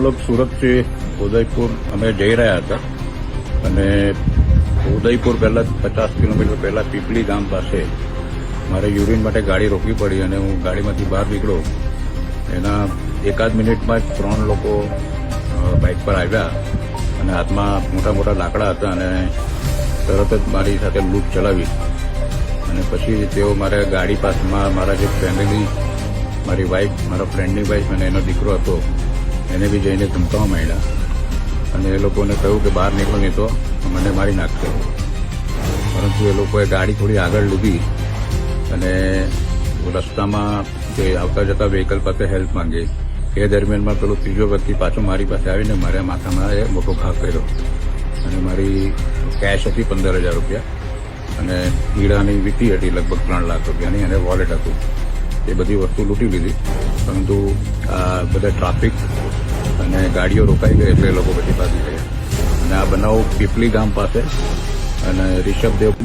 મતલબ સુરતથી ઉદયપુર અમે જઈ રહ્યા હતા. અને ઉદયપુર પહેલાં પચાસ કિલોમીટર પહેલાં પીપળી ગામ પાસે મારે યુરિન માટે ગાડી રોકવી પડી અને હું ગાડીમાંથી બહાર નીકળ્યો એના એકાદ મિનિટમાં જ ત્રણ લોકો બાઇક પર આવ્યા અને હાથમાં મોટા મોટા લાકડા હતા અને તરત જ મારી સાથે લૂંટ ચલાવી. અને પછી તેઓ મારે ગાડી પાસમાં મારા જે ફેમિલી મારી વાઈફ મારા ફ્રેન્ડની વાઈફ અને એનો દીકરો હતો એને બી જઈને ધમકાવા માંડ્યા. અને એ લોકોને કહ્યું કે બહાર નીકળો નહીં તો મને મારી નાખશે પરંતુ એ લોકોએ ગાડી થોડી આગળ લીધી અને રસ્તામાં જે આવતા જતા વ્હીકલ પાસે હેલ્પ માંગી. એ દરમિયાનમાં પેલો ત્રીજો વ્યક્તિ પાછો મારી પાસે આવીને મારા માથામાં એ મોટો ઘા કર્યો. અને મારી કેશ હતી પંદર હજાર રૂપિયા. અને હીરાની વીટી હતી લગભગ ત્રણ લાખ રૂપિયાની અને વોલેટ હતું. એ બધી વસ્તુ લૂંટી લીધી. પરંતુ આ બધા ટ્રાફિક અને ગાડીઓ રોકાઈ ગઈ એટલે લોકો બધી ભાગી ગયા અને આ બનાવ પીપલી ગામ પાસે અને રિષભદેવ